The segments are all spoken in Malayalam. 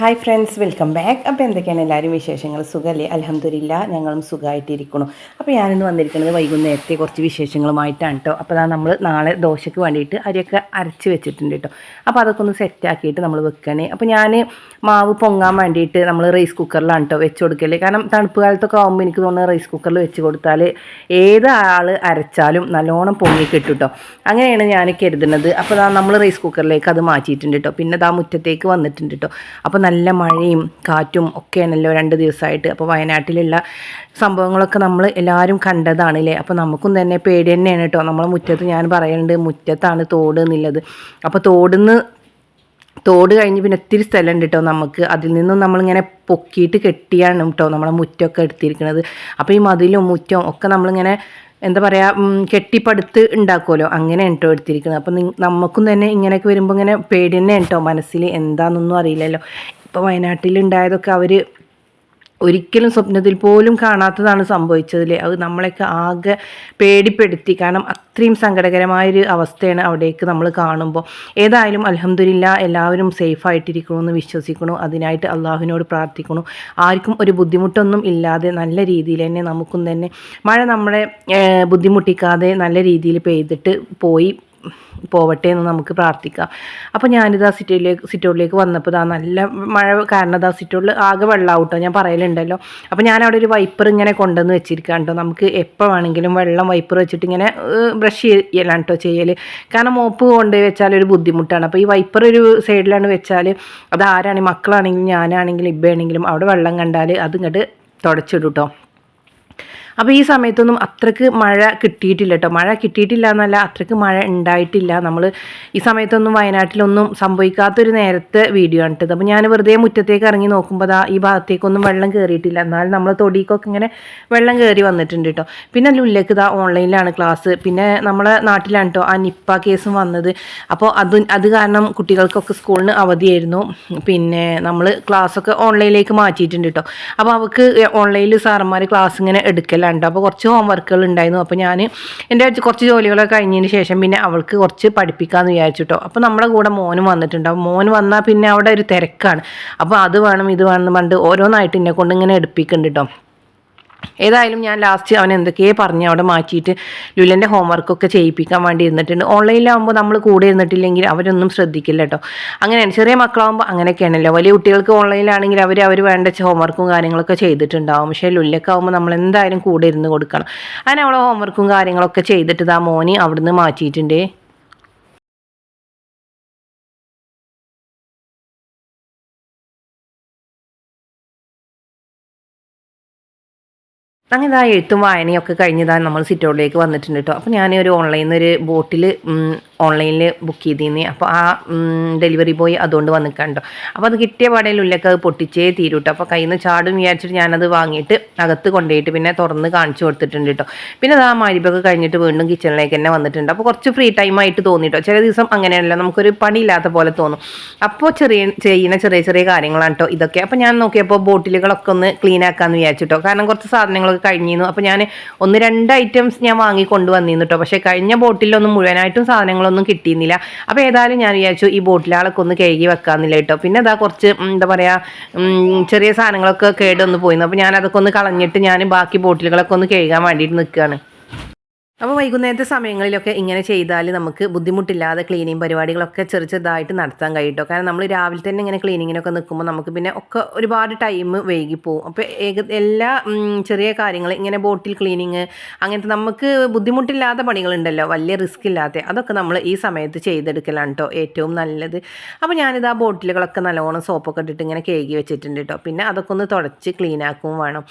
ഹായ് ഫ്രണ്ട്സ് വെൽക്കം ബാക്ക് അപ്പോൾ എന്തൊക്കെയാണ് എല്ലാവരും വിശേഷങ്ങൾ? സുഖമല്ലേ അലഹമ്മദില്ല ഞങ്ങളും സുഖമായിട്ടിരിക്കുന്നു അപ്പോൾ ഞാനിന്ന് വന്നിരിക്കുന്നത് വൈകുന്നേരത്തെ കുറച്ച് വിശേഷങ്ങളുമായിട്ടാണ് കേട്ടോ അപ്പോൾ അതാ നമ്മൾ നാളെ ദോശയ്ക്ക് വേണ്ടിയിട്ട് അരിയൊക്കെ അരച്ച് വെച്ചിട്ടുണ്ട് കേട്ടോ അപ്പോൾ അതൊക്കെ ഒന്ന് സെറ്റാക്കിയിട്ട് നമ്മൾ വെക്കണേ അപ്പോൾ ഞാൻ മാവ് പൊങ്ങാൻ വേണ്ടിയിട്ട് നമ്മൾ റൈസ് കുക്കറിലാണ് കേട്ടോ വെച്ച് കൊടുക്കൽ. കാരണം തണുപ്പ് കാലത്തൊക്കെ ആകുമ്പോൾ എനിക്ക് തോന്നുന്നത് റൈസ് കുക്കറിൽ വെച്ച് കൊടുത്താൽ ഏത് ആൾ അരച്ചാലും നല്ലോണം പൊങ്ങി കിട്ടും കേട്ടോ അങ്ങനെയാണ് ഞാൻ കരുതുന്നത്. അപ്പോൾ നമ്മൾ റൈസ് കുക്കറിലേക്ക് അത് മാറ്റിയിട്ടുണ്ട് കേട്ടോ പിന്നെ ദാ മുറ്റത്തേക്ക് വന്നിട്ടുണ്ട് കേട്ടോ അപ്പോൾ നല്ല മഴയും കാറ്റും ഒക്കെയാണല്ലോ രണ്ട് ദിവസമായിട്ട്. അപ്പോൾ വയനാട്ടിലുള്ള സംഭവങ്ങളൊക്കെ നമ്മൾ എല്ലാവരും കണ്ടതാണല്ലേ? അപ്പോൾ നമുക്കും തന്നെ പേടി തന്നെയാണ് കേട്ടോ. നമ്മളെ മുറ്റത്ത് ഞാൻ പറയുന്നുണ്ട് മുറ്റത്താണ് തോട് എന്നുള്ളത്. അപ്പോൾ തോടിന്ന് തോട് കഴിഞ്ഞ് പിന്നെ ഒത്തിരി സ്ഥലമുണ്ട് കേട്ടോ നമുക്ക്. അതിൽ നിന്നും നമ്മളിങ്ങനെ പൊക്കിയിട്ട് കെട്ടിയാണ് കേട്ടോ നമ്മളെ മുറ്റമൊക്കെ എടുത്തിരിക്കുന്നത്. അപ്പോൾ ഈ മതിലും മുറ്റവും ഒക്കെ നമ്മളിങ്ങനെ എന്താ പറയുക കെട്ടിപ്പടുത്ത് ഉണ്ടാക്കുമല്ലോ അങ്ങനെ കേട്ടോ എടുത്തിരിക്കുന്നത്. അപ്പോൾ നമുക്കും തന്നെ ഇങ്ങനെയൊക്കെ വരുമ്പോൾ ഇങ്ങനെ പേടി തന്നെ കേട്ടോ മനസ്സിൽ എന്താണെന്നൊന്നും അറിയില്ലല്ലോ. ഇപ്പോൾ വയനാട്ടിൽ ഉണ്ടായതൊക്കെ അവർ ഒരിക്കലും സ്വപ്നത്തിൽ പോലും കാണാത്തതാണ് സംഭവിച്ചതിൽ അത് നമ്മളെയൊക്കെ ആകെ പേടിപ്പെടുത്തി. കാരണം അത്രയും സങ്കടകരമായൊരു അവസ്ഥയാണ് അവിടേക്ക് നമ്മൾ കാണുമ്പോൾ. ഏതായാലും അലഹമില്ല എല്ലാവരും സേഫ് സേഫായിട്ടിരിക്കണമെന്ന് വിശ്വസിക്കണു. അതിനായിട്ട് അള്ളാഹുവിനോട് പ്രാർത്ഥിക്കണു. ആർക്കും ഒരു ബുദ്ധിമുട്ടൊന്നും ഇല്ലാതെ നല്ല രീതിയിൽ തന്നെ നമുക്കും തന്നെ മഴ നമ്മളെ ബുദ്ധിമുട്ടിക്കാതെ നല്ല രീതിയിൽ പെയ്തിട്ട് പോയി പോവട്ടെ എന്ന് നമുക്ക് പ്രാർത്ഥിക്കാം. അപ്പോൾ ആ സിറ്റിയിലേക്ക് സിറ്റോളിലേക്ക് വന്നപ്പോൾ ഇതാ നല്ല മഴ കാരണം ഇതാ സിറ്റോളിൽ ആകെ വെള്ളമാവട്ടോ ഞാൻ പറയലുണ്ടല്ലോ. അപ്പോൾ ഞാൻ അവിടെ ഒരു വൈപ്പർ ഇങ്ങനെ കൊണ്ടുവന്ന് വെച്ചിരിക്കാം കേട്ടോ നമുക്ക് എപ്പോൾ വേണമെങ്കിലും വെള്ളം വൈപ്പർ വെച്ചിട്ട് ഇങ്ങനെ ബ്രഷ് ചെയ്യലാണ് കേട്ടോ ചെയ്യൽ കാരണം മോപ്പ് കൊണ്ടുപോയി വെച്ചാൽ ഒരു ബുദ്ധിമുട്ടാണ്. അപ്പോൾ ഈ വൈപ്പർ ഒരു സൈഡിലാണ് വെച്ചാൽ അത് ആരാണെങ്കിൽ മക്കളാണെങ്കിലും ഞാനാണെങ്കിലും ഇബ്ബയാണെങ്കിലും അവിടെ വെള്ളം കണ്ടാൽ അതിങ്ങോട്ട് തുടച്ചിടും കേട്ടോ അപ്പോൾ ഈ സമയത്തൊന്നും അത്രയ്ക്ക് മഴ കിട്ടിയിട്ടില്ല കേട്ടോ മഴ കിട്ടിയിട്ടില്ല എന്നല്ല അത്രയ്ക്ക് മഴ ഉണ്ടായിട്ടില്ല. നമ്മൾ ഈ സമയത്തൊന്നും വയനാട്ടിലൊന്നും സംഭവിക്കാത്തൊരു നേരത്തെ വീഡിയോ ആണ് ഇട്ടത് അപ്പോൾ ഞാൻ വെറുതെ മുറ്റത്തേക്ക് ഇറങ്ങി നോക്കുമ്പോൾ ദാ ഈ ഭാഗത്തേക്കൊന്നും വെള്ളം കയറിയിട്ടില്ല എന്നാൽ നമ്മൾ തൊടിക്കൊക്കെ ഇങ്ങനെ വെള്ളം കയറി വന്നിട്ടുണ്ട് കേട്ടോ പിന്നെ ലുല്ലക്ക് ഇതാ ഓൺലൈനിലാണ് ക്ലാസ്. പിന്നെ നമ്മളെ നാട്ടിലാണ് കേട്ടോ ആ നിപ്പ കേസും വന്നത്. അപ്പോൾ അത് അത് കാരണം കുട്ടികൾക്കൊക്കെ സ്കൂളിന് അവധിയായിരുന്നു. പിന്നെ നമ്മൾ ക്ലാസ്സൊക്കെ ഓൺലൈനിലേക്ക് മാറ്റിയിട്ടുണ്ട് കേട്ടോ അപ്പോൾ അവർക്ക് ഓൺലൈനിൽ സാറന്മാർ ക്ലാസ് ഇങ്ങനെ ഉണ്ട് അപ്പോൾ കുറച്ച് ഹോം വർക്കുകൾ ഉണ്ടായിരുന്നു. അപ്പോൾ ഞാൻ എന്റെ കുറച്ച് ജോലികളൊക്കെ കഴിഞ്ഞതിന് ശേഷം പിന്നെ അവൾക്ക് കുറച്ച് പഠിപ്പിക്കാമെന്ന് വിചാരിച്ചിട്ടോ. അപ്പോൾ നമ്മുടെ കൂടെ മോനും അപ്പോൾ മോൻ വന്നാൽ പിന്നെ അവിടെ ഒരു തിരക്കാണ്. അപ്പോൾ അത് വേണം ഇത് വേണം പറഞ്ഞിട്ട് ഓരോന്നായിട്ട് എന്നെ കൊണ്ട് ഇങ്ങനെ എടുപ്പിക്കുന്നുണ്ട് കേട്ടോ ഏതായാലും ഞാൻ ലാസ്റ്റ് അവൻ എന്തൊക്കെയേ പറഞ്ഞ് അവിടെ മാറ്റിയിട്ട് ലുലന്റെ ഹോംവർക്കൊക്കെ ചെയ്യിപ്പിക്കാൻ വേണ്ടി ഇരുന്നിട്ടുണ്ട്. ഓൺലൈനിലാകുമ്പോൾ നമ്മൾ കൂടെ ഇരുന്നിട്ടില്ലെങ്കിൽ അവരൊന്നും ശ്രദ്ധിക്കില്ല കേട്ടോ അങ്ങനെയാണ്. ചെറിയ മക്കളാകുമ്പോൾ അങ്ങനെയൊക്കെയാണല്ലോ. വലിയ കുട്ടികൾക്ക് ഓൺലൈനിലാണെങ്കിൽ അവർ അവർ വേണ്ട ഹോംവർക്കും കാര്യങ്ങളൊക്കെ ചെയ്തിട്ടുണ്ടാവും. പക്ഷേ ലുല്ലൊക്കെ ആകുമ്പോൾ നമ്മൾ എന്തായാലും കൂടെ ഇരുന്ന് കൊടുക്കണം. അങ്ങനെ അവളെ ഹോംവർക്കും കാര്യങ്ങളൊക്കെ ചെയ്തിട്ട് ആ മോനി അവിടുന്ന് മാറ്റിയിട്ടുണ്ടേ. അങ്ങനെ ആ എഴുത്തും വായനയൊക്കെ കഴിഞ്ഞതാണ് നമ്മൾ സിറ്റോളിലേക്ക് വന്നിട്ടുണ്ട് കേട്ടോ അപ്പോൾ ഞാൻ ഒരു ഓൺലൈനിൽ നിന്ന് ഒരു ബോട്ടിൽ ഓൺലൈനിൽ ബുക്ക് ചെയ്തിരുന്നേ അപ്പോൾ ആ ഡെലിവറി ബോയ് അതുകൊണ്ട് വന്ന് കണ്ടോ അപ്പോൾ അത് കിട്ടിയ പാടയിൽ ഉള്ളിലേക്ക് അത് പൊട്ടിച്ചേ തീരും കേട്ടോ അപ്പോൾ കയ്യിൽ നിന്ന് ചാടും വിചാരിച്ചിട്ട് ഞാനത് വാങ്ങിയിട്ട് അകത്ത് കൊണ്ടുപോയിട്ട് പിന്നെ തുറന്ന് കാണിച്ചു കൊടുത്തിട്ടുണ്ട് കേട്ടോ പിന്നെ അത് ആ മരിപ്പൊക്കെ കഴിഞ്ഞിട്ട് വീണ്ടും കിച്ചണിലേക്ക് തന്നെ വന്നിട്ടുണ്ട്. അപ്പോൾ കുറച്ച് ഫ്രീ ടൈം ആയിട്ട് തോന്നിട്ടോ ചില ദിവസം അങ്ങനെയല്ല നമുക്കൊരു പണിയില്ലാത്ത പോലെ തോന്നും. അപ്പോൾ ചെറിയ ചെയ്യുന്ന ചെറിയ ചെറിയ കാര്യങ്ങളാണ് കേട്ടോ ഇതൊക്കെ. അപ്പോൾ ഞാൻ നോക്കിയപ്പോൾ ബോട്ടിലുകളൊക്കെ ഒന്ന് ക്ലീൻ ആക്കാമെന്ന് വിചാരിച്ചിട്ടോ കാരണം കുറച്ച് സാധനങ്ങളൊക്കെ കഴിഞ്ഞിരുന്നു. അപ്പോൾ ഞാൻ ഒന്ന് രണ്ട് ഐറ്റംസ് ഞാൻ വാങ്ങി കൊണ്ടുവന്നിരുന്നു കേട്ടോ പക്ഷേ കഴിഞ്ഞ ബോട്ടിലൊന്നും മുഴുവനായിട്ടും സാധനങ്ങളൊന്നും കിട്ടിയിരുന്നില്ല. അപ്പോൾ ഏതായാലും ഞാൻ വിചാരിച്ചു ഈ ബോട്ടിലാളൊക്കെ ഒന്ന് കഴുകി വെക്കാമെന്നില്ല കേട്ടോ. പിന്നെ അതാ കുറച്ച് എന്താ പറയുക ചെറിയ സാധനങ്ങളൊക്കെ കേടൊന്ന് പോയിരുന്നു. അപ്പോൾ ഞാൻ അതൊക്കെ ഒന്ന് കളഞ്ഞിട്ട് ഞാൻ ബാക്കി ബോട്ടിലുകളൊക്കെ ഒന്ന് കഴുകാൻ വേണ്ടിയിട്ട് നിൽക്കുകയാണ് അപ്പോൾ വൈകുന്നേരത്തെ സമയങ്ങളിലൊക്കെ ഇങ്ങനെ ചെയ്താൽ നമുക്ക് ബുദ്ധിമുട്ടില്ലാതെ ക്ലീനിങ് പരിപാടികളൊക്കെ ചെറു ചെറുതായിട്ട് നടത്താൻ കഴിയട്ടോ കാരണം നമ്മൾ രാവിലെ തന്നെ ഇങ്ങനെ ക്ലീനിങ്ങിനൊക്കെ നിൽക്കുമ്പോൾ നമുക്ക് പിന്നെ ഒക്കെ ഒരുപാട് ടൈം വൈകി പോകും അപ്പോൾ ഏക എല്ലാ ചെറിയ കാര്യങ്ങൾ ഇങ്ങനെ ബോട്ടിൽ ക്ലീനിങ് അങ്ങനത്തെ നമുക്ക് ബുദ്ധിമുട്ടില്ലാത്ത പണികളുണ്ടല്ലോ. വലിയ റിസ്ക് ഇല്ലാത്ത അതൊക്കെ നമ്മൾ ഈ സമയത്ത് ചെയ്തെടുക്കലാണ് കേട്ടോ ഏറ്റവും നല്ലത്. അപ്പോൾ ഞാനിത് ആ ബോട്ടിലുകളൊക്കെ നല്ലോണം സോപ്പൊക്കെ ഇട്ടിട്ട് ഇങ്ങനെ കേകി വെച്ചിട്ടുണ്ട് കേട്ടോ പിന്നെ അതൊക്കെ ഒന്ന് തുടച്ച് ക്ലീൻ ആക്കും വേണം.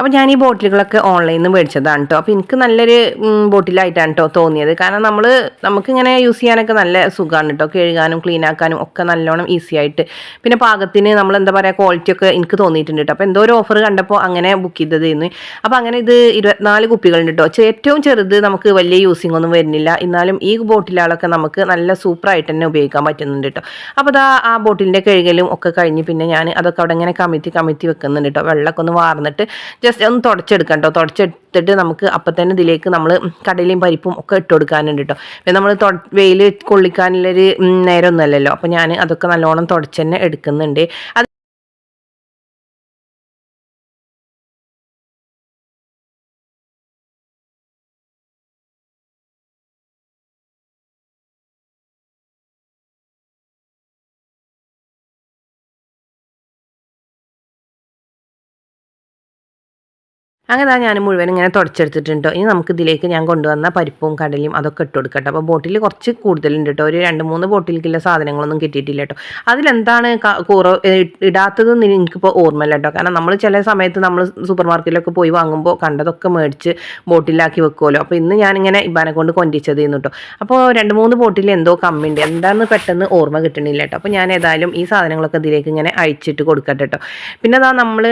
അപ്പോൾ ഞാൻ ഈ ബോട്ടിലുകളൊക്കെ ഓൺലൈനിൽ നിന്ന് മേടിച്ചതാണ് കേട്ടോ അപ്പോൾ എനിക്ക് നല്ലൊരു ബോട്ടിലായിട്ടാണ് കേട്ടോ തോന്നിയത്. കാരണം നമ്മൾ നമുക്കിങ്ങനെ യൂസ് ചെയ്യാനൊക്കെ നല്ല സുഖമാണ് കേട്ടോ കഴുകാനും ക്ലീൻ ആക്കാനും ഒക്കെ നല്ലോണം ഈസി ആയിട്ട്. പിന്നെ പാകത്തിന് നമ്മൾ എന്താ പറയുക ക്വാളിറ്റി ഒക്കെ എനിക്ക് തോന്നിയിട്ടുണ്ട് കേട്ടോ അപ്പോൾ എന്തോ ഒരു ഓഫർ കണ്ടപ്പോൾ അങ്ങനെ ബുക്ക് ചെയ്തതായിരുന്നു അപ്പോൾ അങ്ങനെ ഇത് ഇരുപത്തിനാല് കുപ്പികളുണ്ട് കേട്ടോ ഏറ്റവും ചെറുത് നമുക്ക് വലിയ യൂസിങ് ഒന്നും വരുന്നില്ല. എന്നാലും ഈ ബോട്ടിലുകളൊക്കെ നമുക്ക് നല്ല സൂപ്പറായിട്ട് തന്നെ ഉപയോഗിക്കാൻ പറ്റുന്നുണ്ട് കേട്ടോ അപ്പോൾ അതാ ആ ബോട്ടിലിന്റെ കഴുകലും ഒക്കെ കഴിഞ്ഞ് പിന്നെ ഞാൻ അതൊക്കെ അവിടെ ഇങ്ങനെ കമിത്തി കമിത്തി വെക്കുന്നുണ്ട് കേട്ടോ വെള്ളമൊക്കെ ഒന്ന് വാർന്നിട്ട് ജസ്റ്റ് ഒന്ന് തുടച്ചെടുക്കാം കേട്ടോ തുടച്ചെടുത്തിട്ട് നമുക്ക് അപ്പം തന്നെ ഇതിലേക്ക് നമ്മൾ കടലയും പരിപ്പും ഒക്കെ ഇട്ട് കൊടുക്കാനുണ്ട് കേട്ടോ പിന്നെ നമ്മൾ വെയിൽ കൊള്ളിക്കാനുള്ളൊരു നേരമൊന്നുമല്ലല്ലോ അപ്പോൾ ഞാൻ അതൊക്കെ നല്ലോണം തുടച്ച് തന്നെ എടുക്കുന്നുണ്ട്. അങ്ങനെ ഞാൻ മുഴുവൻ ഇങ്ങനെ തുടച്ചെടുത്തിട്ടുണ്ട്. ഇനി നമുക്ക് ഇതിലേക്ക് ഞാൻ കൊണ്ടുവന്ന പരിപ്പും കടലയും അതൊക്കെ ഇട്ട് കൊടുക്കട്ടെ അപ്പോൾ ബോട്ടിൽ കുറച്ച് കൂടുതലുണ്ട് കേട്ടോ. ഒരു രണ്ട് മൂന്ന് ബോട്ടിലേക്കുള്ള സാധനങ്ങളൊന്നും കിട്ടിയിട്ടില്ല കേട്ടോ. അതിലെന്താണ് കൂറ ഇടാത്തതെന്ന് എനിക്കിപ്പോൾ ഓർമ്മയില്ല കേട്ടോ. കാരണം നമ്മൾ ചില സമയത്ത് നമ്മൾ സൂപ്പർ മാർക്കറ്റിലൊക്കെ പോയി വാങ്ങുമ്പോൾ കണ്ടതൊക്കെ മേടിച്ച് ബോട്ടിലാക്കി വെക്കുമല്ലോ അപ്പോൾ ഇന്ന് ഞാനിങ്ങനെ ഇബാനെ കൊണ്ട് കൊണ്ടിച്ചത് കേട്ടോ. അപ്പോൾ രണ്ട് മൂന്ന് ബോട്ടിൽ എന്തോ കമ്മിയുണ്ട്. എന്താണെന്ന് പെട്ടെന്ന് ഓർമ്മ കിട്ടണില്ല കേട്ടോ. അപ്പോൾ ഞാൻ ഏതായാലും ഈ സാധനങ്ങളൊക്കെ ഇതിലേക്ക് ഇങ്ങനെ അഴിച്ചിട്ട് കൊടുക്കട്ടെ കേട്ടോ. പിന്നെ അതാ നമ്മൾ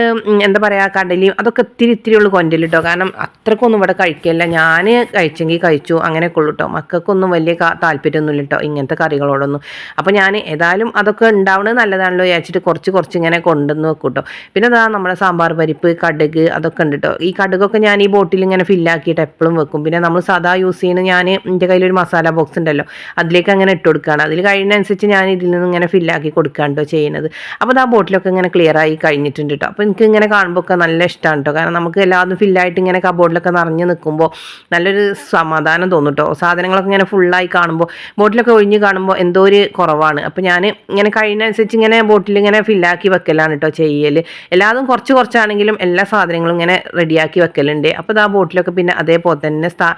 എന്താ പറയുക കടലയും അതൊക്കെ ഇത്തിരി ഇത്തിരി കൊണ്ടില്ല കേട്ടോ കാരണം അത്രക്കൊന്നും ഇവിടെ കഴിക്കില്ല ഞാൻ കഴിച്ചെങ്കിൽ കഴിച്ചു അങ്ങനെയൊക്കെ ഉള്ളൂ കേട്ടോ മക്കൾക്കൊന്നും വലിയ താല്പര്യമൊന്നുമില്ല കേട്ടോ ഇങ്ങനത്തെ കറികളോടൊന്നും. അപ്പോൾ ഞാൻ ഏതായാലും അതൊക്കെ ഉണ്ടാവണത് നല്ലതാണല്ലോ വിചാരിച്ചിട്ട് കുറച്ച് കുറച്ച് ഇങ്ങനെ കൊണ്ടുവന്ന് വെക്കും കേട്ടോ പിന്നെ അതാ നമ്മുടെ സാമ്പാർ പരിപ്പ് കടുക് അതൊക്കെ ഉണ്ട് കേട്ടോ ഈ കടുകൊക്കെ ഞാൻ ഈ ബോട്ടിൽ ഇങ്ങനെ ഫില്ലാക്കിയിട്ട് എപ്പോഴും വെക്കും. പിന്നെ നമ്മൾ സാധാ യൂസ് ചെയ്യുന്ന ഞാൻ എന്റെ കയ്യിലൊരു മസാല ബോക്സ് ഉണ്ടല്ലോ അതിലേക്ക് അങ്ങനെ ഇട്ട് കൊടുക്കുകയാണ് അതിൽ കഴിയുന്നതനുസരിച്ച് ഞാൻ ഇതിൽ നിന്ന് ഇങ്ങനെ ഫില്ലാക്കി കൊടുക്കുകയാണ് കേട്ടോ ചെയ്യുന്നത്. അപ്പോൾ ആ ബോട്ടിലൊക്കെ ഇങ്ങനെ ക്ലിയർ ആയി കഴിഞ്ഞിട്ടുണ്ട് കേട്ടോ അപ്പോൾ എനിക്ക് ഇങ്ങനെ കാണുമ്പോൾ ഒക്കെ നല്ല ഇഷ്ടമാണ് കേട്ടോ കാരണം നമുക്ക് എല്ലാതും ഫില്ലായിട്ട് ഇങ്ങനെ കബോർഡിലൊക്കെ നിറഞ്ഞ് നിൽക്കുമ്പോൾ നല്ലൊരു സമാധാനം തോന്നും കേട്ടോ സാധനങ്ങളൊക്കെ ഇങ്ങനെ ഫുള്ളായി കാണുമ്പോൾ ബോട്ടിലൊക്കെ ഒഴിഞ്ഞ് കാണുമ്പോൾ എന്തോ ഒരു കുറവാണ്. അപ്പോൾ ഞാൻ ഇങ്ങനെ കഴിയുന്നതനുസരിച്ച് ഇങ്ങനെ ബോട്ടിൽ ഇങ്ങനെ ഫില്ലാക്കി വെക്കലാണ് കേട്ടോ ചെയ്യൽ എല്ലാതും കുറച്ച് കുറച്ചാണെങ്കിലും എല്ലാ സാധനങ്ങളും ഇങ്ങനെ റെഡിയാക്കി വെക്കലുണ്ട്. അപ്പോൾ ആ ബോട്ടിലൊക്കെ പിന്നെ അതേപോലെ തന്നെ സ്ഥാ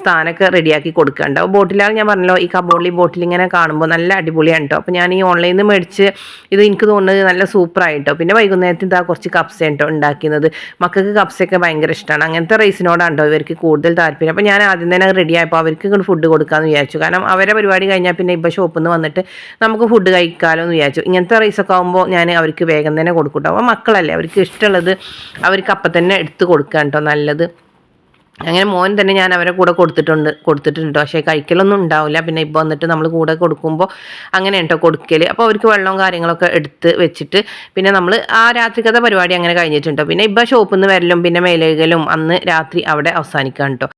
സ്ഥാനമൊക്കെ റെഡിയാക്കി കൊടുക്കണ്ട ബോട്ടിലാണ് ഞാൻ പറഞ്ഞല്ലോ ഈ കബോർഡിൽ ബോട്ടിൽ ഇങ്ങനെ കാണുമ്പോൾ നല്ല അടിപൊളിയാണ് കേട്ടോ അപ്പോൾ ഞാൻ ഈ ഓൺലൈനിൽ നിന്ന് മേടിച്ച് ഇത് എനിക്ക് തോന്നുന്നത് നല്ല സൂപ്പറായിട്ടോ പിന്നെ വൈകുന്നേരത്തിൽ ഇതാ കുറച്ച് കപ്സ് കേട്ടോ ഉണ്ടാക്കുന്നത്. മക്കൾക്ക് കപ്സൊക്കെ ഭയങ്കര ഇഷ്ടമാണ് അങ്ങനത്തെ റൈസിനോടാണ് കേട്ടോ ഇവർക്ക് കൂടുതൽ താല്പര്യം. അപ്പോൾ ഞാൻ ആദ്യം തന്നെ റെഡി ആയപ്പോൾ അവർക്ക് ഇങ്ങോട്ട് ഫുഡ് കൊടുക്കാമെന്ന് വിചാരിച്ചു. കാരണം അവരെ പരിപാടി കഴിഞ്ഞാൽ പിന്നെ ഇപ്പോൾ ഷോപ്പിൽ നിന്ന് വന്നിട്ട് നമുക്ക് ഫുഡ് കഴിക്കാമല്ലോ എന്ന് വിചാരിച്ചു. ഇങ്ങനത്തെ റൈസൊക്കെ ആകുമ്പോൾ ഞാൻ അവർക്ക് വേഗം തന്നെ കൊടുക്കും കേട്ടോ അപ്പോൾ മക്കളല്ലേ അവർക്ക് ഇഷ്ടമുള്ളത് അവർക്ക് അപ്പം തന്നെ എടുത്ത് കൊടുക്കാം കേട്ടോ നല്ലത്. അങ്ങനെ മോൻ തന്നെ ഞാൻ അവരെ കൂടെ കൊടുത്തിട്ടുണ്ട് കൊടുത്തിട്ടുണ്ട്. പക്ഷേ കഴിക്കലൊന്നും ഉണ്ടാവില്ല. പിന്നെ ഇപ്പോൾ വന്നിട്ട് നമ്മൾ കൂടെ കൊടുക്കുമ്പോൾ അങ്ങനെ കേട്ടോ കൊടുക്കൽ അപ്പോൾ അവർക്ക് വെള്ളവും കാര്യങ്ങളൊക്കെ എടുത്ത് വെച്ചിട്ട് പിന്നെ നമ്മൾ ആ രാത്രിക്കത്തെ പരിപാടി അങ്ങനെ കഴിഞ്ഞിട്ടുണ്ടോ പിന്നെ ഇപ്പോൾ ഷോപ്പിൽ നിന്ന് വരലും പിന്നെ മേലേകലും അന്ന് രാത്രി അവിടെ അവസാനിക്കാൻ കേട്ടോ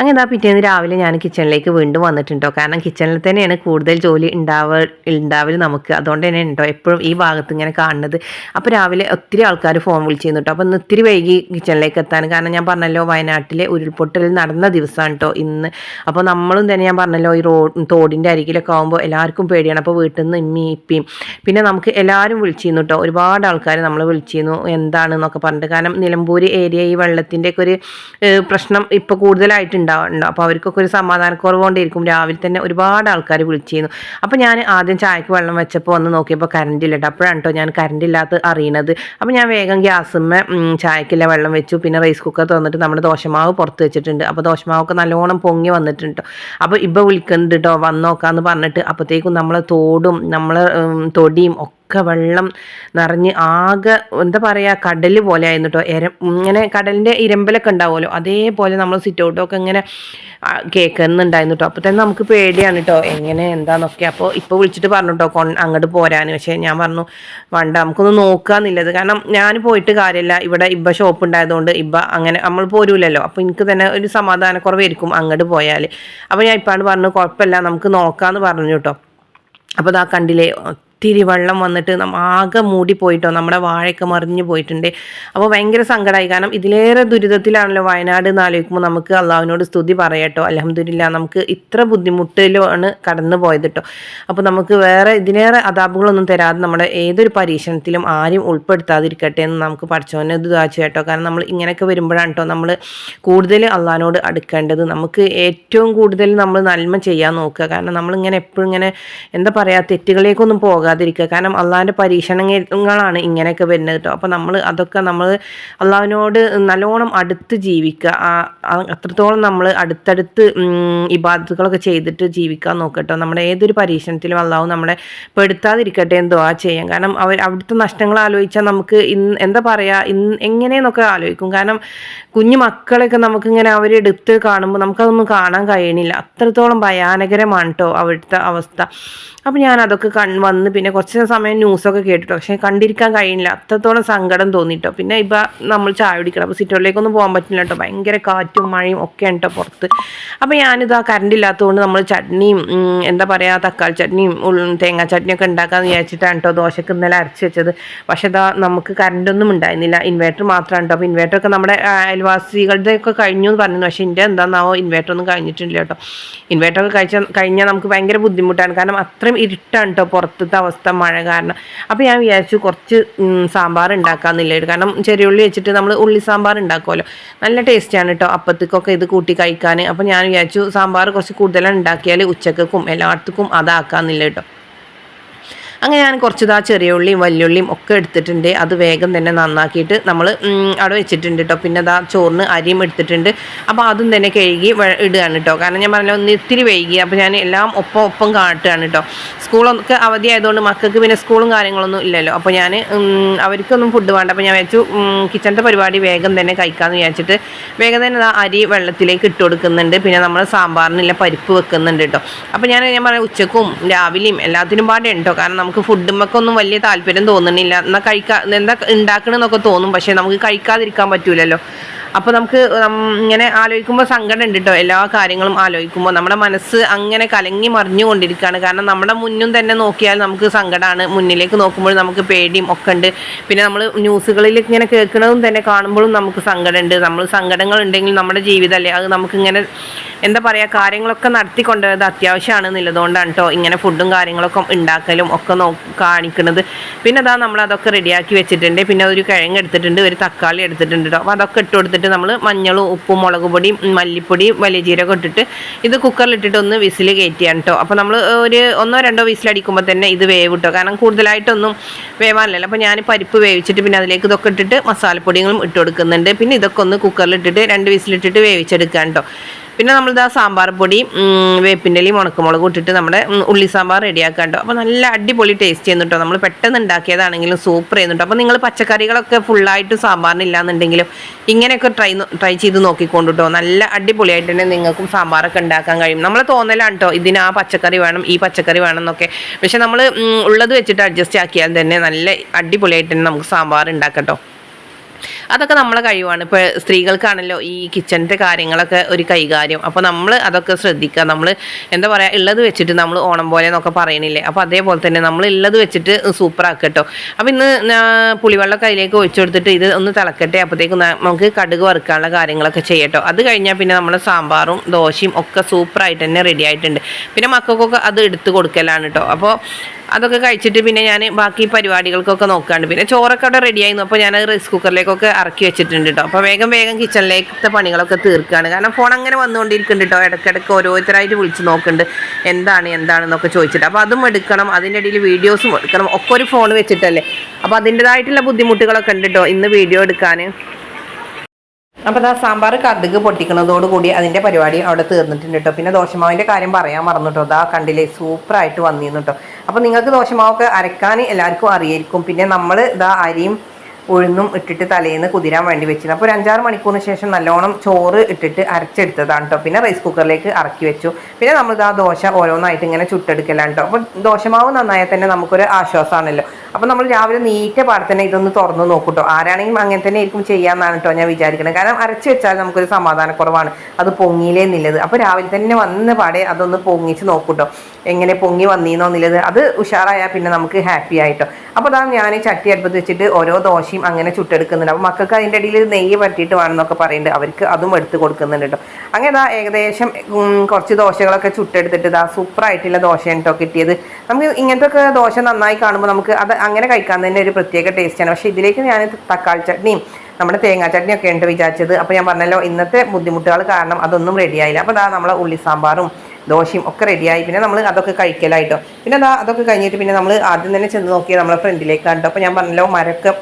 അങ്ങനെ ആ പിറ്റേന്ന് രാവിലെ ഞാൻ കിച്ചണിലേക്ക് വീണ്ടും വന്നിട്ടുണ്ടോ? കാരണം കിച്ചണിൽ തന്നെയാണ് കൂടുതൽ ജോലി ഉണ്ടാവ ഉണ്ടാവൽ നമുക്ക്. അതുകൊണ്ട് തന്നെ ഉണ്ടോ എപ്പോഴും ഈ ഭാഗത്ത് ഇങ്ങനെ കാണുന്നത്? അപ്പോൾ രാവിലെ ഒത്തിരി ആൾക്കാർ ഫോൺ വിളിച്ചിരുന്നു കേട്ടോ അപ്പോൾ ഒത്തിരി വൈകി കിച്ചണിലേക്ക് എത്താൻ. കാരണം ഞാൻ പറഞ്ഞല്ലോ വയനാട്ടിലെ ഉരുൾപൊട്ടൽ നടന്ന ദിവസമാണ് കേട്ടോ ഇന്ന്. അപ്പോൾ നമ്മളും തന്നെ ഞാൻ പറഞ്ഞല്ലോ ഈ റോഡ് തോടിന്റെ അരികിലൊക്കെ ആകുമ്പോൾ എല്ലാവർക്കും പേടിയാണ്. അപ്പോൾ വീട്ടിൽ നിന്ന് ഇമ്മി ഇപ്പിയും പിന്നെ നമുക്ക് എല്ലാവരും വിളിച്ചിരുന്നു കേട്ടോ ഒരുപാട് ആൾക്കാർ നമ്മൾ വിളിച്ചിരുന്നു. എന്താണെന്നൊക്കെ പറഞ്ഞിട്ട്. കാരണം നിലമ്പൂർ ഏരിയ ഈ വെള്ളത്തിന്റെ ഒക്കെ ഒരു പ്രശ്നം ഇപ്പോൾ കൂടുതലായിട്ടുണ്ടാവുന്നുണ്ടോ അപ്പോൾ അവർക്കൊക്കെ ഒരു സമാധാന കുറവുകൊണ്ടിരിക്കും രാവിലെ തന്നെ ഒരുപാട് ആൾക്കാർ വിളിച്ചിരുന്നു. അപ്പോൾ ഞാൻ ആദ്യം ചായക്ക് വെള്ളം വെച്ചപ്പോൾ വന്ന് നോക്കിയപ്പോൾ കറണ്ട് ഇല്ല കേട്ടോ അപ്പോഴാണ് കേട്ടോ ഞാൻ കറണ്ട് ഇല്ലാത്ത അറിയണത്. അപ്പോൾ ഞാൻ വേഗം ഗ്യാസുമ്മ ചായക്കില്ല വെള്ളം വെച്ചു. പിന്നെ റൈസ് കുക്കർ തന്നിട്ട് നമ്മുടെ ദോശമാവ് പുറത്ത് വെച്ചിട്ടുണ്ട്. അപ്പോൾ ദോശമാവൊക്കെ നല്ലോണം പൊങ്ങി വന്നിട്ടുണ്ട് അപ്പോൾ ഇപ്പോൾ വിളിക്കുന്നുണ്ട് കേട്ടോ വന്നോക്കാന്ന് പറഞ്ഞിട്ട് അപ്പോഴത്തേക്കും നമ്മളെ തോടും നമ്മളെ തൊടിയും ഒക്കെ വെള്ളം നിറഞ്ഞ് ആകെ എന്താ പറയുക കടൽ പോലെ ആയിരുന്നു കേട്ടോ എര ഇങ്ങനെ കടലിന്റെ ഇരമ്പലൊക്കെ ഉണ്ടാവുമല്ലോ. അതേപോലെ നമ്മൾ സിറ്റൗട്ടൊക്കെ ഇങ്ങനെ ആ, കേൾക്കുന്നുണ്ടായിരുന്നു കേട്ടോ അപ്പോൾ തന്നെ നമുക്ക് പേടിയാണ് കേട്ടോ എങ്ങനെ എന്താണെന്നൊക്കെ അപ്പോൾ ഇപ്പോൾ വിളിച്ചിട്ട് പറഞ്ഞു കേട്ടോ അങ്ങോട്ട് പോരാൻ പക്ഷേ ഞാൻ പറഞ്ഞു വേണ്ട നമുക്കൊന്ന് നോക്കാന്നില്ലത് കാരണം ഞാൻ പോയിട്ട് കാര്യമില്ല ഇവിടെ ഇബ്ബ ഷോപ്പ് ഉണ്ടായതുകൊണ്ട് ഇബ്ബ അങ്ങനെ നമ്മൾ പോരൂലല്ലോ. അപ്പോൾ എനിക്ക് തന്നെ ഒരു സമാധാനക്കുറവായിരിക്കും അങ്ങോട്ട് പോയാൽ അപ്പോൾ ഞാൻ ഇപ്പാണ്ട് പറഞ്ഞു കുഴപ്പമില്ല നമുക്ക് നോക്കാമെന്ന് പറഞ്ഞു കേട്ടോ അപ്പോൾ ഇതാ കണ്ടില്ലേ ഒത്തിരി വെള്ളം വന്നിട്ട് ആകെ മൂടി പോയിട്ടോ. നമ്മുടെ വാഴയൊക്കെ മറിഞ്ഞു പോയിട്ടുണ്ട്. അപ്പോൾ ഭയങ്കര സങ്കടമായി. കാരണം ഇതിലേറെ ദുരിതത്തിലാണല്ലോ വയനാട് എന്ന് ആലോചിക്കുമ്പോൾ നമുക്ക് അള്ളാഹുവിനോട് സ്തുതി പറയട്ടോ. അലഹമില്ല നമുക്ക് ഇത്ര ബുദ്ധിമുട്ടിലാണ് കടന്നു പോയത് കേട്ടോ അപ്പോൾ നമുക്ക് വേറെ ഇതിലേറെ അതാപുകളൊന്നും തരാതെ നമ്മുടെ ഏതൊരു പരീക്ഷണത്തിലും ആരും ഉൾപ്പെടുത്താതിരിക്കട്ടെ എന്ന് നമുക്ക് പഠിച്ചോനെ ഇത് ദാച്ചു കേട്ടോ കാരണം നമ്മൾ ഇങ്ങനെയൊക്കെ വരുമ്പോഴാണ് കേട്ടോ നമ്മൾ കൂടുതൽ അള്ളാഹിനോട് അടുക്കേണ്ടത്. നമുക്ക് ഏറ്റവും കൂടുതൽ നമ്മൾ നന്മ ചെയ്യാൻ നോക്കുക. കാരണം നമ്മളിങ്ങനെ എപ്പോഴും ഇങ്ങനെ എന്താ പറയുക തെറ്റുകളിലേക്കൊന്നും പോകാതിരിക്കുക കാരണം അള്ളാഹിന്റെ പരീക്ഷണങ്ങളാണ് ഇങ്ങനെയൊക്കെ വരുന്നത് കേട്ടോ അപ്പോൾ നമ്മൾ അതൊക്കെ നമ്മൾ അള്ളാഹിനോട് നല്ലോണം അടുത്ത് ജീവിക്കുക. അത്രത്തോളം നമ്മൾ അടുത്തടുത്ത് ഇബാദത്തുകളൊക്കെ ചെയ്തിട്ട് ജീവിക്കാൻ നോക്കട്ടോ നമ്മുടെ ഏതൊരു പരീക്ഷണത്തിലും അള്ളാഹു നമ്മളെ പെടുത്താതിരിക്കട്ടെ എന്തോ ആ ചെയ്യാം കാരണം അവർ അവിടുത്തെ നഷ്ടങ്ങൾ ആലോചിച്ചാൽ നമുക്ക് ഇന്ന് എന്താ പറയുക ഇന്ന് എങ്ങനെയെന്നൊക്കെ ആലോചിക്കും. കാരണം കുഞ്ഞു മക്കളെയൊക്കെ നമുക്കിങ്ങനെ അവരെടുത്ത് കാണുമ്പോൾ നമുക്കതൊന്നും കാണാൻ കഴിയണില്ല. അത്രത്തോളം ഭയാനകരമാണ് കേട്ടോ അവിടുത്തെ അവസ്ഥ. അപ്പം ഞാൻ അതൊക്കെ കൺ വന്ന് പിന്നെ കുറച്ച് സമയം ന്യൂസൊക്കെ കേട്ടിട്ടോ. പക്ഷേ കണ്ടിരിക്കാൻ കഴിയില്ല. അത്രത്തോളം സങ്കടം തോന്നിട്ടോ. പിന്നെ ഇപ്പം നമ്മൾ ചായ കുടിക്കണം. അപ്പോൾ സിറ്റോളിലേക്കൊന്നും പോകാൻ പറ്റില്ല കേട്ടോ. ഭയങ്കര കാറ്റും മഴയും ഒക്കെ ഉണ്ട് പുറത്ത്. അപ്പോൾ ഞാനിത് ആ കറണ്ട് ഇല്ലാത്തതുകൊണ്ട് നമ്മൾ ചട്നിയും എന്താ പറയുക തക്കാളി ചട്നിയും തേങ്ങാ ചട്നിയൊക്കെ ഉണ്ടാക്കാമെന്ന് വിചാരിച്ചിട്ടാണ് കേട്ടോ ദോശക്ക് ഇന്നലെ അരച്ച് വെച്ചത്. പക്ഷേ ഇതാ നമുക്ക് കറണ്ടൊന്നും ഉണ്ടായിരുന്നില്ല. ഇൻവേർട്ടർ മാത്രമാണ് കേട്ടോ. അപ്പോൾ ഇൻവേർട്ടറൊക്കെ നമ്മുടെ അയൽവാസികളുടെ ഒക്കെ കഴിഞ്ഞു എന്ന് പറഞ്ഞു പക്ഷേ എന്റെ എന്താണെന്നാവോ ഇൻവേർട്ടർ ഒന്നും കഴിഞ്ഞിട്ടില്ല കേട്ടോ. ഇൻവേർട്ടറൊക്കെ കഴിച്ച കഴിഞ്ഞാൽ നമുക്ക് ഭയങ്കര ബുദ്ധിമുട്ടാണ്. കാരണം അത്രയും ഇരുട്ടാണ് കേട്ടോ പുറത്തത്തെ അവസ്ഥ മഴ കാരണം. അപ്പോൾ ഞാൻ വിചാരിച്ചു കുറച്ച് സാമ്പാർ ഉണ്ടാക്കാമെന്നില്ല കാരണം ചെറിയ ഉള്ളി വെച്ചിട്ട് നമ്മൾ ഉള്ളി സാമ്പാർ ഉണ്ടാക്കുമല്ലോ നല്ല ടേസ്റ്റാണ് കേട്ടോ അപ്പത്തേക്കൊക്കെ ഇത് കൂട്ടി കഴിക്കാൻ അപ്പോൾ ഞാൻ വിചാരിച്ചു സാമ്പാർ കുറച്ച് കൂടുതലാണ് ഉണ്ടാക്കിയാൽ ഉച്ചക്കും എല്ലായിടത്തേക്കും അതാക്കാമെന്നില്ല കേട്ടോ അങ്ങനെ ഞാൻ കുറച്ച് ഇതാ ചെറിയ ഉള്ളിയും വലിയുള്ളിയും ഒക്കെ എടുത്തിട്ടുണ്ട്. അത് വേഗം തന്നെ നന്നാക്കിയിട്ട് നമ്മൾ അവിടെ വെച്ചിട്ടുണ്ട് കേട്ടോ പിന്നെ അതാ ചോറിന് അരിയും എടുത്തിട്ടുണ്ട്. അപ്പോൾ അതും തന്നെ കഴുകി ഇടുകയാണ് കേട്ടോ കാരണം ഞാൻ പറഞ്ഞല്ലോ ഒന്ന് ഇത്തിരി വൈകി. അപ്പോൾ ഞാൻ എല്ലാം ഒപ്പം ഒപ്പം കാട്ടുകയാണ് കേട്ടോ സ്കൂളൊക്കെ അവധി ആയതുകൊണ്ട് മക്കൾക്ക് പിന്നെ സ്കൂളും കാര്യങ്ങളൊന്നും ഇല്ലല്ലോ. അപ്പോൾ ഞാൻ അവർക്കൊന്നും ഫുഡ് വേണ്ട. അപ്പോൾ ഞാൻ വെച്ചു കിച്ചണിന്റെ പരിപാടി വേഗം തന്നെ കഴിക്കാമെന്ന് വിചാരിച്ചിട്ട് വേഗം തന്നെ അരി വെള്ളത്തിലേക്ക് ഇട്ട് കൊടുക്കുന്നുണ്ട്. പിന്നെ നമ്മൾ സാമ്പാറിനുള്ള പരിപ്പ് വെക്കുന്നുണ്ട് കേട്ടോ അപ്പോൾ ഞാൻ ഞാൻ പറയാം ഉച്ചക്കും രാവിലെയും എല്ലാത്തിനും പാടെ ഉണ്ടോ കാരണം നമുക്ക് ഫുഡുമൊക്കെ ഒന്നും വലിയ താല്പര്യം തോന്നുന്നില്ല. എന്നാൽ കഴിക്കാ എന്താ ഉണ്ടാക്കണമെന്നൊക്കെ തോന്നും. പക്ഷേ നമുക്ക് കഴിക്കാതിരിക്കാൻ പറ്റൂലല്ലോ. അപ്പോൾ നമുക്ക് ഇങ്ങനെ ആലോചിക്കുമ്പോൾ സങ്കടം ഉണ്ട് കേട്ടോ എല്ലാ കാര്യങ്ങളും ആലോചിക്കുമ്പോൾ നമ്മുടെ മനസ്സ് അങ്ങനെ കലങ്ങി മറിഞ്ഞുകൊണ്ടിരിക്കുകയാണ്. കാരണം നമ്മുടെ മുന്നും തന്നെ നോക്കിയാൽ നമുക്ക് സങ്കടമാണ് മുന്നിലേക്ക് നോക്കുമ്പോൾ നമുക്ക് പേടിയും ഒക്കെ ഉണ്ട്. പിന്നെ നമ്മൾ ന്യൂസുകളിൽ ഇങ്ങനെ കേൾക്കുന്നതും തന്നെ കാണുമ്പോഴും നമുക്ക് സങ്കടമുണ്ട്. നമ്മൾ സങ്കടങ്ങൾ ഉണ്ടെങ്കിൽ നമ്മുടെ ജീവിതമല്ലേ? അത് നമുക്ക് ഇങ്ങനെ എന്താ പറയുക കാര്യങ്ങളൊക്കെ നടത്തി അത്യാവശ്യമാണ് എന്നുള്ളതുകൊണ്ടാണ് കേട്ടോ. ഇങ്ങനെ ഫുഡും കാര്യങ്ങളൊക്കെ ഉണ്ടാക്കലും ഒക്കെ നോ കാണിക്കുന്നത്. പിന്നെ അതാ നമ്മൾ അതൊക്കെ റെഡിയാക്കി വെച്ചിട്ടുണ്ട്. പിന്നെ ഒരു കിഴങ്ങ് എടുത്തിട്ടുണ്ട്. ഒരു തക്കാളി എടുത്തിട്ടുണ്ട് കേട്ടോ. അപ്പോൾ അതൊക്കെ ഇട്ട് കൊടുത്തിട്ട് നമ്മൾ മഞ്ഞളും ഉപ്പും മുളക് പൊടിയും മല്ലിപ്പൊടിയും വലിയ ജീരകം ഇട്ടിട്ട് ഇത് കുക്കറിലിട്ടിട്ട് ഒന്ന് വിസിൽ കയറ്റിയാണ് കേട്ടോ അപ്പോൾ നമ്മൾ ഒരു ഒന്നോ രണ്ടോ വിസിലടിക്കുമ്പോൾ തന്നെ ഇത് വേവ് കിട്ടോ കാരണം കൂടുതലായിട്ടൊന്നും വേവാനില്ലല്ലോ അപ്പോൾ ഞാൻ പരിപ്പ് വേവിച്ചിട്ട് പിന്നെ അതിലേക്ക് ഇതൊക്കെ ഇട്ടിട്ട് മസാലപ്പൊടികളും ഇട്ട് കൊടുക്കുന്നുണ്ട്. പിന്നെ ഇതൊക്കെ ഒന്ന് കുക്കറിലിട്ടിട്ട് രണ്ട് വിസിലിട്ടിട്ട് വേവിച്ചെടുക്കാൻ കേട്ടോ പിന്നെ നമ്മളിതാ സാമ്പാർ പൊടി വേപ്പിന്റെലയും ഉണക്കമുളകും ഇട്ടിട്ട് നമ്മുടെ ഉള്ളി സാമ്പാർ റെഡിയാക്കാൻ കേട്ടോ അപ്പോൾ നല്ല അടിപൊളി ടേസ്റ്റ് ചെയ്യുന്നു കേട്ടോ നമ്മൾ പെട്ടെന്ന് ഉണ്ടാക്കിയതാണെങ്കിലും സൂപ്പർ ചെയ്യുന്നുണ്ടോ അപ്പോൾ നിങ്ങൾ പച്ചക്കറികളൊക്കെ ഫുള്ളായിട്ട് സാമ്പാറിനില്ലാന്നുണ്ടെങ്കിലും ഇങ്ങനെയൊക്കെ ട്രൈ ട്രൈ ചെയ്ത് നോക്കിക്കൊണ്ടു കേട്ടോ നല്ല അടിപൊളിയായിട്ട് തന്നെ നിങ്ങൾക്കും സാമ്പാറൊക്കെ ഉണ്ടാക്കാൻ കഴിയും. നമ്മൾ തോന്നലാണ് കേട്ടോ ഇതിന് ആ പച്ചക്കറി വേണം ഈ പച്ചക്കറി വേണം എന്നൊക്കെ പക്ഷെ നമ്മൾ ഉള്ളത് വെച്ചിട്ട് അഡ്ജസ്റ്റ് ആക്കിയാൽ തന്നെ നല്ല അടിപൊളിയായിട്ട് തന്നെ നമുക്ക് സാമ്പാർ ഉണ്ടാക്കട്ടോ അതൊക്കെ നമ്മളെ കഴിവാണ്. ഇപ്പോൾ സ്ത്രീകൾക്കാണല്ലോ ഈ കിച്ചണിന്റെ കാര്യങ്ങളൊക്കെ ഒരു കൈകാര്യം. അപ്പോൾ നമ്മൾ അതൊക്കെ ശ്രദ്ധിക്കുക നമ്മൾ എന്താ പറയുക ഉള്ളത് വെച്ചിട്ട് നമ്മൾ ഓണം പോലെ എന്നൊക്കെ പറയണില്ലേ? അപ്പോൾ അതേപോലെ തന്നെ നമ്മൾ ഉള്ളത് വെച്ചിട്ട് സൂപ്പർ ആക്കട്ടോ. അപ്പോൾ ഇന്ന് പുളിവെള്ളമൊക്കെ പുളിവെള്ളം അതിലേക്ക് ഒഴിച്ചു കൊടുത്തിട്ട് ഇത് ഒന്ന് തിളക്കട്ടെ. അപ്പോഴത്തേക്കും നമുക്ക് കടുക് വറുക്കാനുള്ള കാര്യങ്ങളൊക്കെ ചെയ്യട്ടോ. അത് കഴിഞ്ഞാൽ പിന്നെ നമ്മൾ സാമ്പാറും ദോശയും ഒക്കെ സൂപ്പറായിട്ട് തന്നെ റെഡി ആയിട്ടുണ്ട്. പിന്നെ മക്കൾക്കൊക്കെ അത് എടുത്തു കൊടുക്കലാണ് കേട്ടോ അപ്പോൾ അതൊക്കെ കഴിച്ചിട്ട് പിന്നെ ഞാൻ ബാക്കി പരിപാടികൾക്കൊക്കെ നോക്കാണ്ട്. പിന്നെ ചോറൊക്കെ അവിടെ റെഡി ആയിരുന്നു. അപ്പോൾ ഞാൻ റൈസ് കുക്കറിലേക്കൊക്കെ ഇറക്കി വെച്ചിട്ടുണ്ട് കേട്ടോ അപ്പോൾ വേഗം വേഗം കിച്ചണിലേക്കത്തെ പണികളൊക്കെ തീർക്കുകയാണ് കാരണം ഫോൺ അങ്ങനെ വന്നുകൊണ്ടിരിക്കുന്നുണ്ട് കേട്ടോ ഇടയ്ക്കിടയ്ക്ക് ഓരോരുത്തരായിട്ട് വിളിച്ച് നോക്കുന്നുണ്ട്. എന്താണ് എന്താണെന്നൊക്കെ ചോദിച്ചിട്ട്. അപ്പോൾ അതും എടുക്കണം. അതിന്റെ ഇടയിൽ വീഡിയോസും എടുക്കണം. ഒക്കെ ഒരു ഫോൺ വെച്ചിട്ടല്ലേ. അപ്പോൾ അതിന്റെതായിട്ടുള്ള ബുദ്ധിമുട്ടുകളൊക്കെ ഉണ്ട് കേട്ടോ ഇന്ന് വീഡിയോ എടുക്കാൻ അപ്പോൾ ദാ സാമ്പാർ കടുക് പൊട്ടിക്കുന്നതോടുകൂടി അതിന്റെ പരിപാടി അവിടെ തീർന്നിട്ടുണ്ട് കേട്ടോ പിന്നെ ദോശമാവിന്റെ കാര്യം പറയാൻ മറന്നു കേട്ടോ ദാ കണ്ടില്ലേ സൂപ്പറായിട്ട് വന്നിരുന്നു കേട്ടോ അപ്പോൾ നിങ്ങൾക്ക് ദോശമാവൊക്കെ അരക്കാൻ എല്ലാവർക്കും അറിയായിരിക്കും. പിന്നെ നമ്മൾ ഇതാ അരിയും ഉഴുന്നും ഇട്ടിട്ട് തലേന്ന് കുതിരാൻ വേണ്ടി വെച്ചിരുന്നു. അപ്പോൾ ഒരു അഞ്ചാറ് മണിക്കൂറിന് ശേഷം നല്ലോണം ചോറ് ഇട്ടിട്ട് അരച്ചെടുത്തതാണ് കേട്ടോ പിന്നെ റൈസ് കുക്കറിലേക്ക് ഇറക്കി വെച്ചു. പിന്നെ നമ്മൾ ആ ദോശ ഓരോന്നായിട്ട് ഇങ്ങനെ ചുട്ടെടുക്കലാണ് കേട്ടോ അപ്പോൾ ദോശമാവ് നന്നായാൽ തന്നെ നമുക്കൊരു ആശ്വാസമാണല്ലോ. അപ്പോൾ നമ്മൾ രാവിലെ നീറ്റ പാടെ തന്നെ ഇതൊന്ന് തുറന്ന് നോക്കൂട്ടോ. ആരാണെങ്കിലും അങ്ങനെ തന്നെ ആയിരിക്കും ചെയ്യാമെന്നാണ് കേട്ടോ ഞാൻ വിചാരിക്കുന്നത് കാരണം അരച്ച് വെച്ചാൽ നമുക്കൊരു സമാധാനക്കുറവാണ്. അത് പൊങ്ങിയിലേ നില്ലത് അപ്പോൾ രാവിലെ തന്നെ വന്ന പാടെ അതൊന്ന് പൊങ്ങിച്ച് നോക്കൂട്ടോ. എങ്ങനെ പൊങ്ങി വന്നീന്നോ നില്ലത് അത് ഉഷാറായാൽ പിന്നെ നമുക്ക് ഹാപ്പി ആയിട്ടോ. അപ്പോൾ അതാ ഞാൻ ചട്ടി അടുപ്പത്ത് വെച്ചിട്ട് ഓരോ ദോശയും അങ്ങനെ ചുട്ടെടുക്കുന്നുണ്ട്. അപ്പോൾ മക്കൾക്ക് അതിന്റെ ഇടയിൽ നെയ്യ് പറ്റിയിട്ട് വേണമെന്നൊക്കെ പറയുന്നുണ്ട് അവർക്ക് അതും എടുത്ത് കൊടുക്കുന്നുണ്ട് കേട്ടോ അങ്ങനെ ഇതാ ഏകദേശം കുറച്ച് ദോശകളൊക്കെ ചുട്ടെടുത്തിട്ട് ഇതാ സൂപ്പറായിട്ടുള്ള ദോശയാണ് കേട്ടോ കിട്ടിയത്. നമുക്ക് ഇങ്ങനത്തെ ഒക്കെ ദോശ നന്നായി കാണുമ്പോൾ നമുക്ക് അത് അങ്ങനെ കഴിക്കാൻ തന്നെ ഒരു പ്രത്യേക ടേസ്റ്റാണ് പക്ഷേ ഇതിലേക്ക് ഞാൻ തക്കാളി ചട്നിയും നമ്മുടെ തേങ്ങാ ചട്നിയൊക്കെ ഉണ്ട് വിചാരിച്ചത്. അപ്പോൾ ഞാൻ പറഞ്ഞല്ലോ ഇന്നത്തെ ബുദ്ധിമുട്ടുകൾ കാരണം അതൊന്നും റെഡിയായില്ല അപ്പോൾ അതാ നമ്മളെ ഉള്ളി സാമ്പാറും ദോശയും ഒക്കെ റെഡിയായി പിന്നെ നമ്മൾ അതൊക്കെ കഴിക്കലായിട്ടോ. പിന്നെ അതാ അതൊക്കെ കഴിഞ്ഞിട്ട് പിന്നെ നമ്മൾ ആദ്യം തന്നെ ചെന്ന് നോക്കിയത് നമ്മളെ ഫ്രണ്ടിലേക്കാണ് അപ്പോൾ ഞാൻ പറഞ്ഞല്ലോ മരക്ക്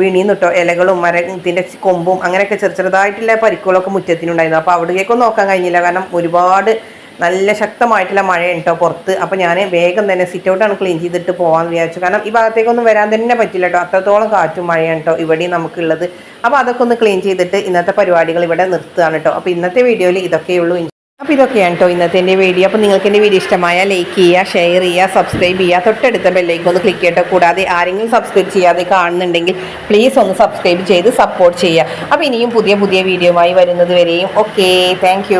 വീണിന്ന് കേട്ടോ ഇലകളും മരത്തിന്റെ കൊമ്പും അങ്ങനെയൊക്കെ ചെറു ചെറുതായിട്ടുള്ള പരിക്കുകളൊക്കെ മുറ്റത്തിനുണ്ടായിരുന്നു. അപ്പോൾ അവിടേക്കൊന്നും നോക്കാൻ കഴിഞ്ഞില്ല. കാരണം ഒരുപാട് നല്ല ശക്തമായിട്ടുള്ള മഴയാണ് കേട്ടോ പുറത്ത്? അപ്പോൾ ഞാൻ വേഗം തന്നെ സിറ്റ് ഔട്ടാണ് ക്ലീൻ ചെയ്തിട്ട് പോകാമെന്ന് വിചാരിച്ചു. കാരണം ഈ ഭാഗത്തേക്കൊന്നും വരാൻ തന്നെ പറ്റില്ല കേട്ടോ. അത്രത്തോളം കാറ്റും മഴയാണ് കേട്ടോ ഇവിടെയും നമുക്കുള്ളത്. അപ്പോൾ അതൊക്കെ ഒന്ന് ക്ലീൻ ചെയ്തിട്ട് ഇന്നത്തെ പരിപാടികൾ ഇവിടെ നിർത്തുകയാണ് കേട്ടോ. അപ്പോൾ ഇന്നത്തെ വീഡിയോയിൽ ഇതൊക്കെയുള്ളൂ അപ്പോൾ ഇതൊക്കെയാണ് കേട്ടോ ഇന്നത്തെ എന്റെ വീഡിയോ. അപ്പോൾ നിങ്ങൾക്ക് എന്റെ വീഡിയോ ഇഷ്ടമായ ലൈക്ക് ചെയ്യുക ഷെയർ ചെയ്യുക സബ്സ്ക്രൈബ് ചെയ്യുക തൊട്ടടുത്ത ബെല്ലൈക്ക് ഒന്ന് ക്ലിക്ക് ചെയ്യട്ടോ. കൂടാതെ ആരെങ്കിലും സബ്സ്ക്രൈബ് ചെയ്യാതെ കാണുന്നുണ്ടെങ്കിൽ പ്ലീസ് ഒന്ന് സബ്സ്ക്രൈബ് ചെയ്ത് സപ്പോർട്ട് ചെയ്യുക. അപ്പോൾ ഇനിയും പുതിയ പുതിയ വീഡിയോയുമായി വരുന്നത് വരെയും. Okay thank